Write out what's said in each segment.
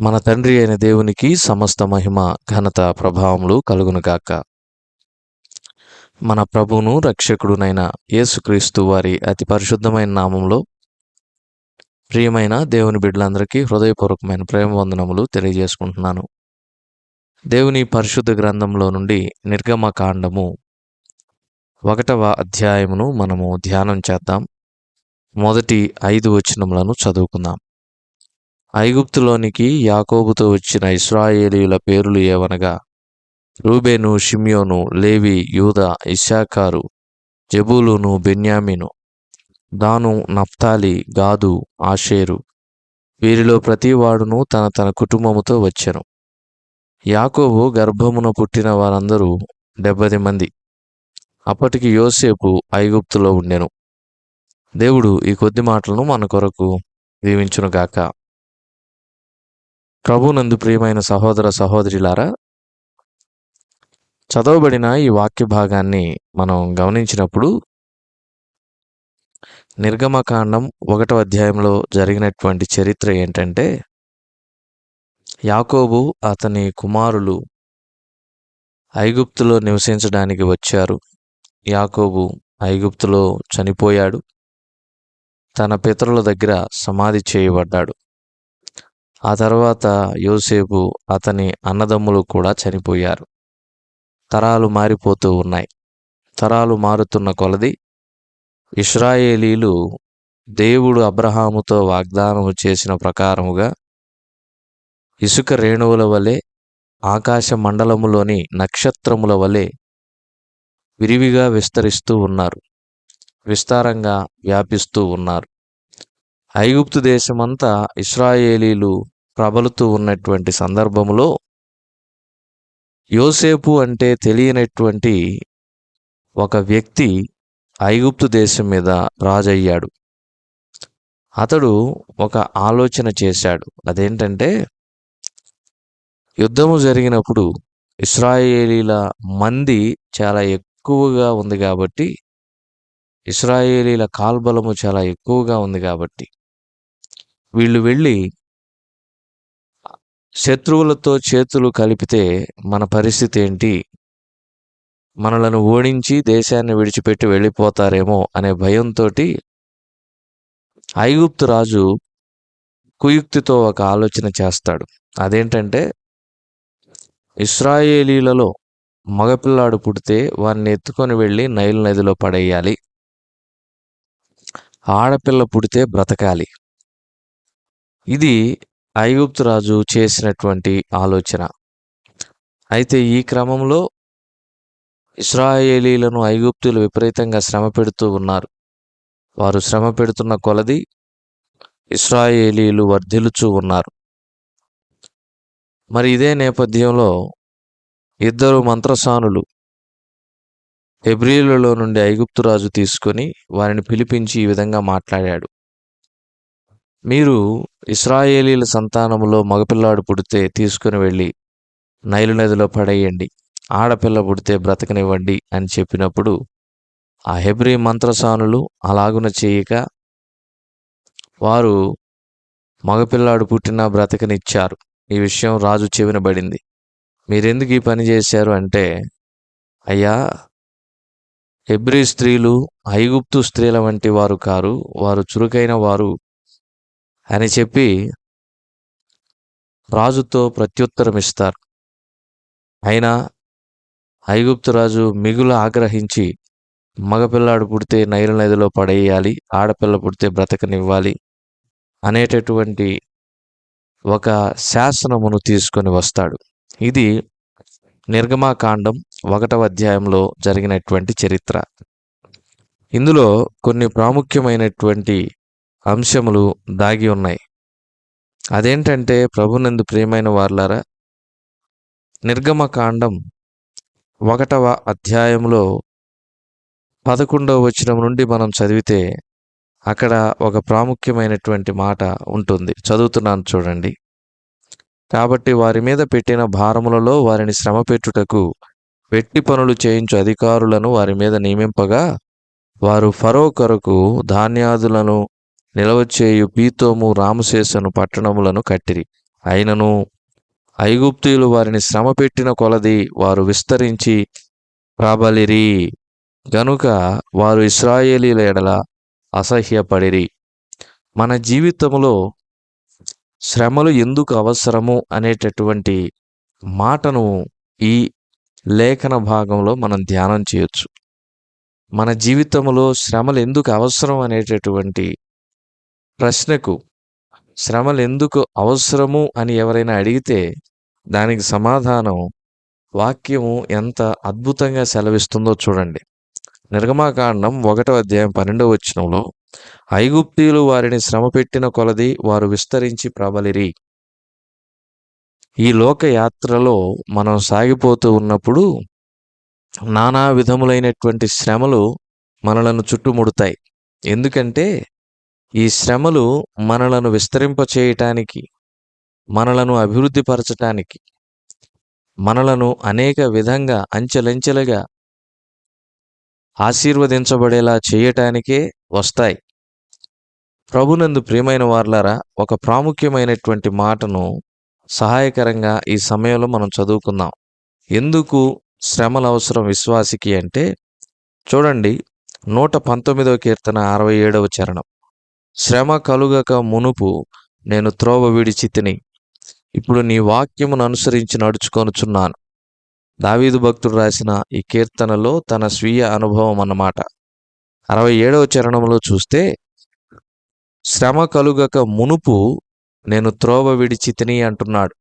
మన తండ్రి అయిన దేవునికి సమస్త మహిమ ఘనత ప్రభావములు కలుగునుగాక. మన ప్రభువును రక్షకుడునైన యేసుక్రీస్తు వారి అతి పరిశుద్ధమైన నామంలో ప్రియమైన దేవుని బిడ్డలందరికీ హృదయపూర్వకమైన ప్రేమ వందనములు తెలియజేసుకుంటున్నాను. దేవుని పరిశుద్ధ గ్రంథంలో నుండి నిర్గమ కాండము ఒకటవ అధ్యాయమును మనము ధ్యానం చేద్దాం. మొదటి ఐదు వచనములను చదువుకుందాం. ఐగుప్తులోనికి యాకోబుతో వచ్చిన ఇస్రాయేలీయుల పేర్లు ఏవనగా రూబేను షిమ్యోను లేవి యూద ఇషాకారు జబూలును బెన్యామిను దాను నఫ్తాలి గాదు ఆషేరు. వీరిలో ప్రతివాడును తన తన కుటుంబముతో వచ్చెను. యాకోబు గర్భమున పుట్టిన వారందరూ డెబ్బది మంది. అప్పటికి యోసేపు ఐగుప్తులో ఉండెను. దేవుడు ఈ కొద్ది మాటలను మన కొరకు దీవించునుగాక. ప్రభునందు ప్రియమైన సహోదర సహోదరిలారా చదవబడిన ఈ వాక్య భాగాన్ని మనం గమనించినప్పుడు నిర్గమకాండం ఒకటో అధ్యాయంలో జరిగినటువంటి చరిత్ర ఏంటంటే యాకోబు అతని కుమారులు ఐగుప్తులో నివసించడానికి వచ్చారు. యాకోబు ఐగుప్తులో చనిపోయాడు. తన పితరుల దగ్గర సమాధి చేయబడ్డాడు. ఆ తర్వాత యోసేపు అతని అన్నదమ్ములు కూడా చనిపోయారు. తరాలు మారిపోతూ ఉన్నాయి. తరాలు మారుతున్న కొలది ఇస్రాయేలీలు దేవుడు అబ్రహాముతో వాగ్దానము చేసిన ప్రకారముగా ఇసుక రేణువుల వలె ఆకాశ మండలములోని నక్షత్రముల వలె విరివిగా విస్తరిస్తూ ఉన్నారు. విస్తారంగా వ్యాపిస్తూ ఉన్నారు. ఐగుప్తు దేశమంతా ఇస్రాయేలీలు ప్రబలుతూ ఉన్నటువంటి సందర్భములో యోసేపు అంటే తెలియనటువంటి ఒక వ్యక్తి ఐగుప్తు దేశం మీద రాజయ్యాడు. అతడు ఒక ఆలోచన చేశాడు. అదేంటంటే యుద్ధము జరిగినప్పుడు ఇస్రాయేలీల మంది చాలా ఎక్కువగా ఉంది కాబట్టి ఇస్రాయేలీల కాల్బలము చాలా ఎక్కువగా ఉంది కాబట్టి వీళ్ళు వెళ్ళి శత్రువులతో చేతులు కలిపితే మన పరిస్థితి ఏంటి? మనలను ఓడించి దేశాన్ని విడిచిపెట్టి వెళ్ళిపోతారేమో అనే భయంతో ఐగుప్తు రాజు కుయుక్తితో ఒక ఆలోచన చేస్తాడు. అదేంటంటే ఇస్రాయేలీలలో మగపిల్లాడు పుడితే వారిని ఎత్తుకొని వెళ్ళి నైల్ నదిలో పడేయాలి. ఆడపిల్ల పుడితే బ్రతకాలి. ఇది ఐగుప్తు రాజు చేసినటువంటి ఆలోచన. అయితే ఈ క్రమంలో ఇస్రాయేలీలను ఐగుప్తులు విపరీతంగా శ్రమ పెడుతూ ఉన్నారు. వారు శ్రమ పెడుతున్న కొలది ఇస్రాయేలీలు వర్ధిల్లుచూ ఉన్నారు. మరి ఇదే నేపథ్యంలో ఇద్దరు మంత్రసానులు హెబ్రిలలో నుండి ఐగుప్తు రాజు తీసుకొని వారిని పిలిపించి ఈ విధంగా మాట్లాడాడు. మీరు ఇస్రాయేలీల సంతానములో మగపిల్లాడు పుడితే తీసుకుని వెళ్ళి నైలు నదిలో పడేయండి. ఆడపిల్ల పుడితే బ్రతకనివ్వండి అని చెప్పినప్పుడు ఆ హెబ్రి మంత్రసానులు అలాగున చేయక వారు మగపిల్లాడు పుట్టిన బ్రతకనిచ్చారు. ఈ విషయం రాజు చెవినబడింది. మీరెందుకు ఈ పని చేశారు అంటే అయ్యా హెబ్రి స్త్రీలు ఐగుప్తు స్త్రీల వంటి వారు కారు వారు చురుకైన వారు అని చెప్పి రాజుతో ప్రత్యుత్తరం ఇస్తారు అయినా ఐగుప్తు రాజు మిగులు ఆగ్రహించి మగపిల్లాడు పుడితే నైలు నదిలో పడేయాలి ఆడపిల్ల పుడితే బ్రతకనివ్వాలి అనేటటువంటి ఒక శాసనమును తీసుకొని వస్తాడు. ఇది నిర్గమాకాండం ఒకటవ అధ్యాయంలో జరిగినటువంటి చరిత్ర. ఇందులో కొన్ని ప్రాముఖ్యమైనటువంటి అంశములు దాగి ఉన్నాయి. అదేంటంటే ప్రభునందు ప్రియమైన వార్లారా నిర్గమకాండం ఒకటవ అధ్యాయంలో పదకొండవ వచనం నుండి మనం చదివితే అక్కడ ఒక ప్రాముఖ్యమైనటువంటి మాట ఉంటుంది. చదువుతున్నాను చూడండి. కాబట్టి వారి మీద పెట్టిన భారములలో వారిని శ్రమ పెట్టుటకు వెట్టి పనులు చేయించు అధికారులను వారి మీద నియమింపగా వారు ఫరో కొరకు ధాన్యాదులను నిలవచేయు పీతోము రామశేషను పట్టణములను కట్టిరి. అయినను ఐగుప్తీయులు వారిని శ్రమ పెట్టిన కొలది వారు విస్తరించి ప్రబలిరి గనుక వారు ఇస్రాయేలీల ఎడల అసహ్యపడిరి. మన జీవితంలో శ్రమలు ఎందుకు అవసరము అనేటటువంటి మాటను ఈ లేఖన భాగంలో మనం ధ్యానం చేయొచ్చు. మన జీవితంలో శ్రమలు ఎందుకు అవసరం అనేటటువంటి ప్రశ్నకు శ్రమలు ఎందుకు అవసరము అని ఎవరైనా అడిగితే దానికి సమాధానం వాక్యము ఎంత అద్భుతంగా సెలవిస్తుందో చూడండి. నిర్గమాకాండం ఒకటో అధ్యాయం పన్నెండవ వచనంలో ఐగుప్తీయులు వారిని శ్రమ పెట్టిన కొలది వారు విస్తరించి ప్రబలిరి. ఈ లోకయాత్రలో మనం సాగిపోతూ ఉన్నప్పుడు నానా విధములైనటువంటి శ్రమలు మనలను చుట్టుముడతాయి. ఎందుకంటే ఈ శ్రమలు మనలను విస్తరింపచేయటానికి మనలను అభివృద్ధి పరచటానికి మనలను అనేక విధంగా అంచెలంచెలుగా ఆశీర్వదించబడేలా చేయటానికే వస్తాయి. ప్రభునందు ప్రియమైన వార్లారా ఒక ప్రాముఖ్యమైనటువంటి మాటను సహాయకరంగా ఈ సమయంలో మనం చదువుకుందాం. ఎందుకు శ్రమల అవసరం విశ్వాసికి అంటే చూడండి నూట పంతొమ్మిదవ కీర్తన అరవై ఏడవ చరణం. శ్రమ కలుగక మునుపు నేను త్రోవ విడిచితిని ఇప్పుడు నీ వాక్యమును అనుసరించి నడుచుకొనుచున్నాను. దావీదు భక్తుడు రాసిన ఈ కీర్తనలో తన స్వీయ అనుభవం అన్నమాట. అరవై ఏడవ చరణంలో చూస్తే శ్రమ కలుగక మునుపు నేను త్రోవ విడిచితిని అంటున్నాడు.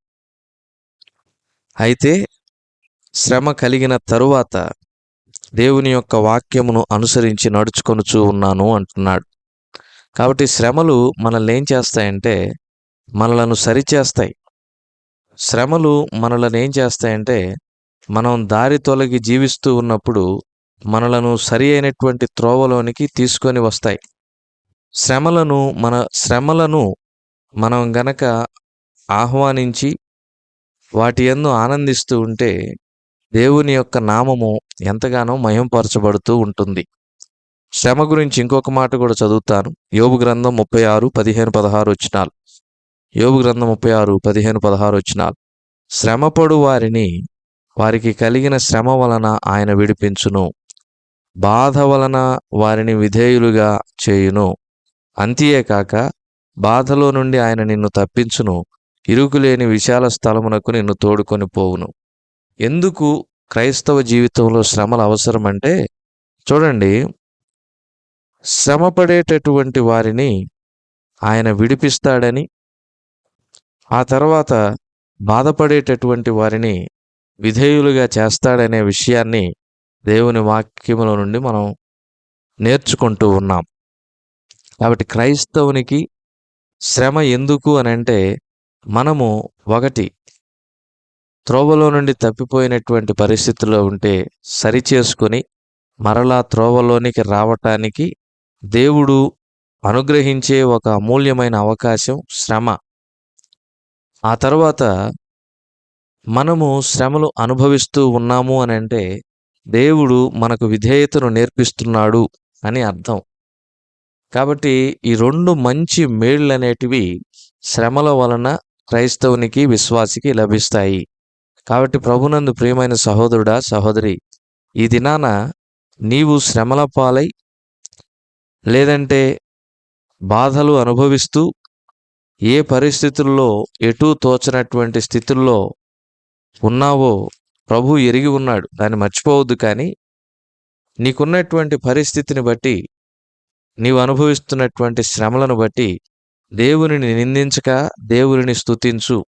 అయితే శ్రమ కలిగిన తరువాత దేవుని యొక్క వాక్యమును అనుసరించి నడుచుకొనుచూ ఉన్నాను అంటున్నాడు. కాబట్టి శ్రమలు మనల్ని ఏం చేస్తాయంటే మనలను సరిచేస్తాయి. శ్రమలు మనలను ఏం చేస్తాయంటే మనం దారి తొలగి జీవిస్తూ ఉన్నప్పుడు మనలను సరి అయినటువంటి త్రోవలోనికి తీసుకొని వస్తాయి. శ్రమలను మన శ్రమలను మనం గనక ఆహ్వానించి వాటి యందు ఆనందిస్తూ ఉంటే దేవుని యొక్క నామము ఎంతగానో మయంపరచబడుతూ ఉంటుంది. శ్రమ గురించి ఇంకొక మాట కూడా చదువుతాను. యోబు గ్రంథం ముప్పై ఆరు పదిహేను పదహారు వచ్చినాలు యోబు గ్రంథం ముప్పై ఆరు పదిహేను పదహారు వచ్చినాలు శ్రమపడు వారిని వారికి కలిగిన శ్రమ వలన ఆయన విడిపించును. బాధ వలన వారిని విధేయులుగా చేయును. అంతేకాక బాధలో నుండి ఆయన నిన్ను తప్పించును. ఇరుకులేని విశాల స్థలమునకు నిన్ను తోడుకొని పోవును. ఎందుకు క్రైస్తవ జీవితంలో శ్రమలు అవసరమంటే చూడండి శ్రమపడేటటువంటి వారిని ఆయన విడిపిస్తాడని ఆ తర్వాత బాధపడేటటువంటి వారిని విధేయులుగా చేస్తాడనే విషయాన్ని దేవుని వాక్యముల నుండి మనం నేర్చుకుంటూ ఉన్నాం. కాబట్టి క్రైస్తవునికి శ్రమ ఎందుకు అని అంటే మనము ఒకటి త్రోవలో నుండి తప్పిపోయినటువంటి పరిస్థితుల్లో ఉంటే సరిచేసుకొని మరలా త్రోవలోనికి రావటానికి దేవుడు అనుగ్రహించే ఒక అమూల్యమైన అవకాశం శ్రమ. ఆ తర్వాత మనము శ్రమలు అనుభవిస్తూ ఉన్నాము అని అంటే దేవుడు మనకు విధేయతను నేర్పిస్తున్నాడు అని అర్థం. కాబట్టి ఈ రెండు మంచి మేళ్ళు అనేటివి శ్రమల వలన క్రైస్తవునికి విశ్వాసికి లభిస్తాయి. కాబట్టి ప్రభునందు ప్రియమైన సహోదరుడా సహోదరి ఈ దినాన నీవు శ్రమల పాలై లేదంటే బాధలు అనుభవిస్తూ ఏ పరిస్థితుల్లో ఎటూ తోచనటువంటి స్థితుల్లో ఉన్నావో ప్రభు ఎరిగి ఉన్నాడు. దాన్ని మర్చిపోవద్దు కానీ నీకున్నటువంటి పరిస్థితిని బట్టి నీవు అనుభవిస్తున్నటువంటి శ్రమలను బట్టి దేవునిని నిందించక దేవునిని స్తుతించు.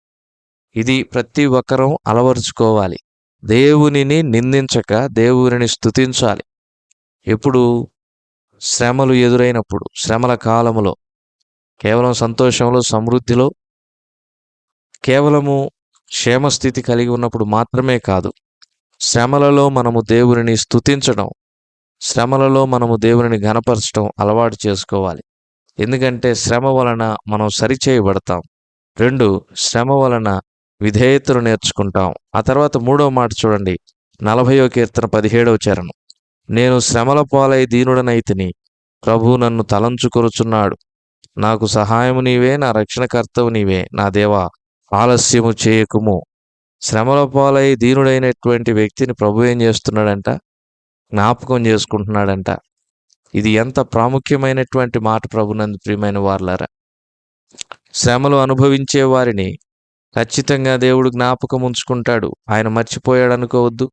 ఇది ప్రతి ఒక్కరం అలవరుచుకోవాలి. దేవునిని నిందించక దేవునిని స్తుతించాలి. ఎప్పుడు శ్రమలు ఎదురైనప్పుడు శ్రమల కాలములో కేవలం సంతోషంలో సమృద్ధిలో కేవలము క్షేమస్థితి కలిగి ఉన్నప్పుడు మాత్రమే కాదు శ్రమలలో మనము దేవుడిని స్థుతించడం శ్రమలలో మనము దేవుని ఘనపరచడం అలవాటు చేసుకోవాలి. ఎందుకంటే శ్రమ వలన మనం సరిచేయబడతాం. రెండు శ్రమ వలన విధేయతను నేర్చుకుంటాం. ఆ తర్వాత మూడవ మాట చూడండి. నలభయో కీర్తన పదిహేడవ చరణం. నేను శ్రమల పాలై దీనుడనైతిని. ప్రభు నన్ను తలంచుకొరుచున్నాడు నాకు సహాయము నీవే నా రక్షణకర్తవు నీవే నా దేవా ఆలస్యము చేయకుము. శ్రమల పాలై దీనుడైనటువంటి వ్యక్తిని ప్రభు ఏం చేస్తున్నాడంట? జ్ఞాపకం చేసుకుంటున్నాడంట. ఇది ఎంత ప్రాముఖ్యమైనటువంటి మాట ప్రభునందు ప్రియమైన వార్లారా. శ్రమలు అనుభవించే వారిని ఖచ్చితంగా దేవుడు జ్ఞాపకం ఉంచుకుంటాడు. ఆయన మర్చిపోయాడు అనుకోవద్దు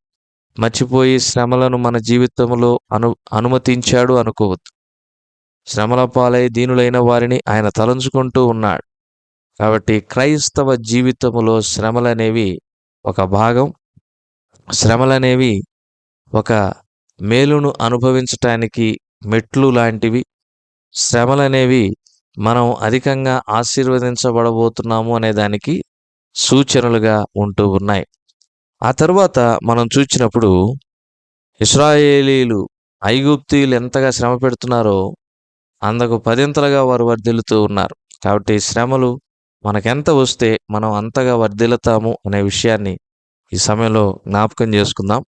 మర్చిపోయి శ్రమలను మన జీవితంలో అను అనుమతించాడు అనుకోవద్దు. శ్రమల పాలై దీనులైన వారిని ఆయన తలంచుకుంటూ ఉన్నాడు. కాబట్టి క్రైస్తవ జీవితములో శ్రమలనేవి ఒక భాగం. శ్రమలనేవి ఒక మేలును అనుభవించటానికి మెట్లు లాంటివి. శ్రమలనేవి మనం అధికంగా ఆశీర్వదించబడబోతున్నాము అనే దానికి సూచనలుగా ఉంటూ ఉన్నాయి. ఆ తర్వాత మనం చూసినప్పుడు ఇస్రాయేలీలు ఐగుప్తీయులు ఎంతగా శ్రమ పెడుతున్నారో అందుకు పదింతలుగా వారు వర్ధిల్లుతూ ఉన్నారు. కాబట్టి శ్రమలు మనకెంత వస్తే మనం అంతగా వర్ధిల్లుతాము అనే విషయాన్ని ఈ సమయంలో జ్ఞాపకం చేసుకుందాం.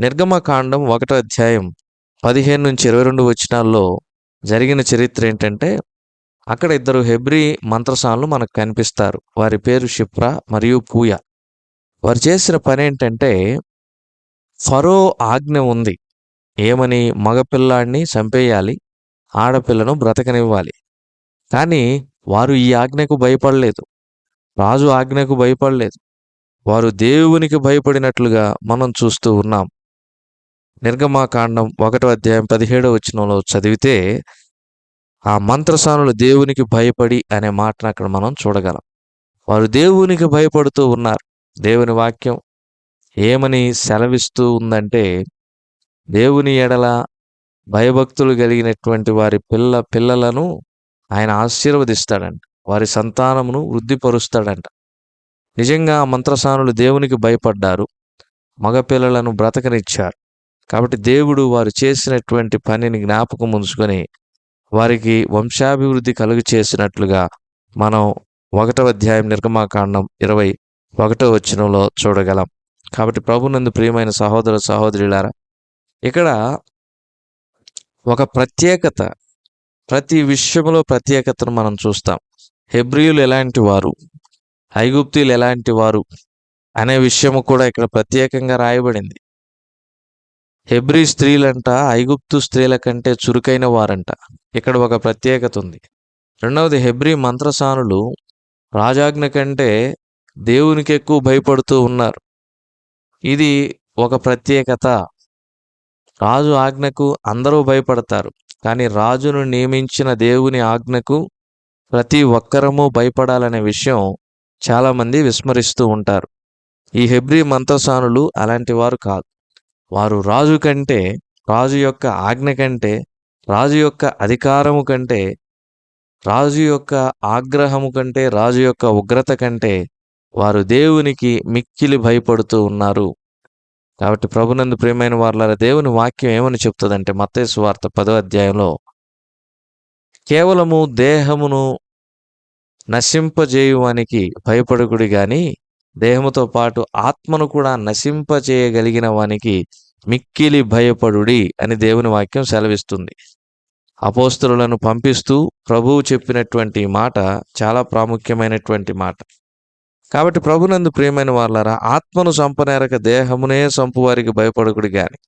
నిర్గమకాండం ఒకటో అధ్యాయం పదిహేను నుంచి ఇరవై రెండు వచనాల్లో జరిగిన చరిత్ర ఏంటంటే అక్కడ ఇద్దరు హెబ్రి మంత్రసానులు మనకు కనిపిస్తారు. వారి పేరు షిప్రా మరియు పూయ. వారు చేసిన పని ఏంటంటే ఫరో ఆజ్ఞ ఉంది. ఏమని? మగపిల్లాడిని చంపేయాలి ఆడపిల్లను బ్రతకనివ్వాలి. కానీ వారు ఈ ఆజ్ఞకు భయపడలేదు. రాజు ఆజ్ఞకు భయపడలేదు. వారు దేవునికి భయపడినట్లుగా మనం చూస్తూ ఉన్నాం. నిర్గమాకాండం ఒకటో అధ్యాయం పదిహేడో వచనంలో చదివితే ఆ మంత్రసానులు దేవునికి భయపడి అనే మాటను అక్కడ మనం చూడగలం. వారు దేవునికి భయపడుతూ ఉన్నారు. దేవుని వాక్యం ఏమని సెలవిస్తూ ఉందంటే దేవుని ఎడల భయభక్తులు కలిగినటువంటి వారి పిల్ల పిల్లలను ఆయన ఆశీర్వదిస్తాడంట. వారి సంతానమును వృద్ధిపరుస్తాడంట. నిజంగా మంత్రసానులు దేవునికి భయపడ్డారు. మగపిల్లలను బ్రతకనిచ్చారు. కాబట్టి దేవుడు వారు చేసినటువంటి పనిని జ్ఞాపకం ఉంచుకొని వారికి వంశాభివృద్ధి కలుగు చేసినట్లుగా మనం ఒకటవ అధ్యాయం నిర్గమాకాండం ఇరవై ఒకటో వచ్చినంలో చూడగలం. కాబట్టి ప్రభునందు ప్రియమైన సహోదర సహోదరులారా ఇక్కడ ఒక ప్రత్యేకత ప్రతి విషయంలో ప్రత్యేకతను మనం చూస్తాం. హెబ్రియులు ఎలాంటి వారు? ఐగుప్తీలు ఎలాంటి వారు? అనే విషయము కూడా ఇక్కడ ప్రత్యేకంగా రాయబడింది. హెబ్రి స్త్రీలంట ఐగుప్తు స్త్రీల కంటే చురుకైన వారంట. ఇక్కడ ఒక ప్రత్యేకత ఉంది. రెండవది హెబ్రి మంత్రసానులు రాజాజ్ఞ కంటే దేవునికి ఎక్కువ భయపడుతూ ఉన్నారు. ఇది ఒక ప్రత్యేకత. రాజు ఆజ్ఞకు అందరూ భయపడతారు. కానీ రాజును నియమించిన దేవుని ఆజ్ఞకు ప్రతి ఒక్కరము భయపడాలనే విషయం చాలామంది విస్మరిస్తూ ఉంటారు. ఈ హెబ్రి మంత్రసానులు అలాంటి వారు కాదు. వారు రాజు కంటే రాజు యొక్క ఆజ్ఞ కంటే రాజు యొక్క అధికారము కంటే రాజు యొక్క ఆగ్రహము కంటే రాజు యొక్క ఉగ్రత కంటే వారు దేవునికి మిక్కిలి భయపడుతూ ఉన్నారు. కాబట్టి ప్రభునందు ప్రియమైన వారులారా దేవుని వాక్యం ఏమని చెప్తుందంటే మత్తేసు వార్త పదో అధ్యాయంలో కేవలము దేహమును నశింపజేయువానికి భయపడుకుడి గాని దేహముతో పాటు ఆత్మను కూడా నశింపజేయగలిగిన వానికి మిక్కిలి భయపడుడి అని దేవుని వాక్యం సెలవిస్తుంది. అపోస్తులను పంపిస్తూ ప్రభువు చెప్పినటువంటి మాట చాలా ప్రాముఖ్యమైనటువంటి మాట. కాబట్టి ప్రభునందు ప్రియమైన వాళ్ళారా ఆత్మను చంపనేరక దేహమునే సంపువారికి భయపడుకుడి గాని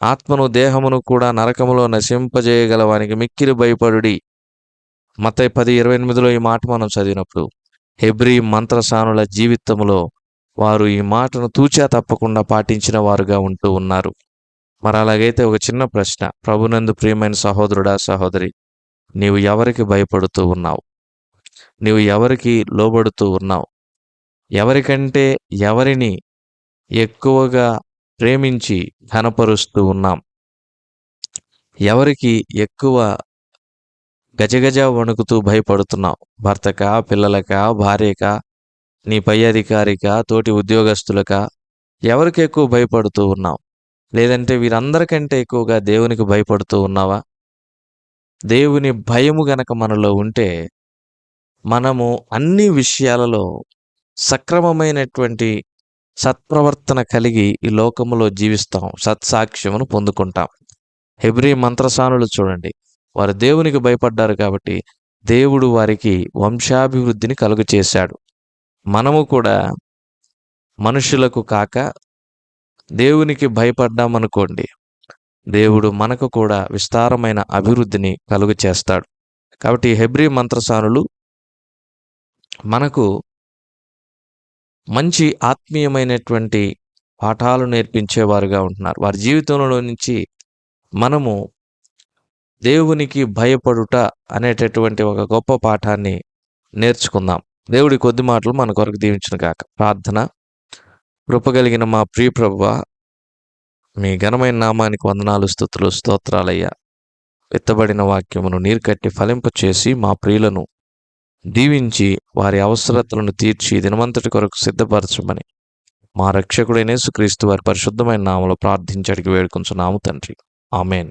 ఆత్మను దేహమును కూడా నరకములో నశింపజేయగలవానికి మిక్కిలి భయపడుడి. మతై పది ఇరవై ఎనిమిదిలో ఈ మాట మనం చదివినప్పుడు హెబ్రి మంత్రసానుల జీవితంలో వారు ఈ మాటను తూచా తప్పకుండా పాటించిన వారుగా ఉంటూ ఉన్నారు. మరి అలాగైతే ఒక చిన్న ప్రశ్న ప్రభునందు ప్రియమైన సహోదరుడా సహోదరి నీవు ఎవరికి భయపడుతూ ఉన్నావు? నీవు ఎవరికి లోబడుతూ ఉన్నావు? ఎవరికంటే ఎవరిని ఎక్కువగా ప్రేమించి ఘనపరుస్తూ ఉన్నాం. ఎవరికి ఎక్కువ గజగజ వణుకుతూ భయపడుతున్నాం భర్తకా పిల్లలకా భార్యకా నీ పై అధికారికా తోటి ఉద్యోగస్తులకా? ఎవరికి ఎక్కువ భయపడుతూ ఉన్నాం లేదంటే వీరందరికంటే ఎక్కువగా దేవునికి భయపడుతూ ఉన్నావా? దేవుని భయము గనక మనలో ఉంటే మనము అన్ని విషయాలలో సక్రమమైనటువంటి సత్ప్రవర్తన కలిగి ఈ లోకములో జీవిస్తాం సత్సాక్ష్యమును పొందుకుంటాం. హెబ్రి మంత్రసానులు చూడండి. వారు దేవునికి భయపడ్డారు కాబట్టి దేవుడు వారికి వంశాభివృద్ధిని కలుగు చేశాడు మనము కూడా మనుషులకు కాక దేవునికి భయపడ్డామనుకోండి దేవుడు మనకు కూడా విస్తారమైన అభివృద్ధిని కలుగు చేస్తాడు కాబట్టి హెబ్రి హెబ్రీ మంత్రసానులు మనకు మంచి ఆత్మీయమైనటువంటి పాఠాలు నేర్పించేవారుగా ఉంటున్నారు. వారి జీవితంలో నుంచి మనము దేవునికి భయపడుట అనేటటువంటి ఒక గొప్ప పాఠాన్ని నేర్చుకుందాం. దేవుడి కొద్ది మాటలు మన కొరకు దీవించిన కాక ప్రార్థన. కృపగలిగిన మా ప్రియ ప్రభువ మీ ఘనమైన నామానికి వందనాలు స్థుతులు స్తోత్రాలయ్యా. ఎత్తబడిన వాక్యమును నీరు కట్టి ఫలింపచేసి మా ప్రియులను దీవించి వారి అవసరతలను తీర్చి దినమంతటి కొరకు సిద్ధపరచమని మా రక్షకుడైన యేసుక్రీస్తు వారి పరిశుద్ధమైన నామలో ప్రార్థించడికి వేడుకొంచున్నాము తండ్రి. ఆమెన్.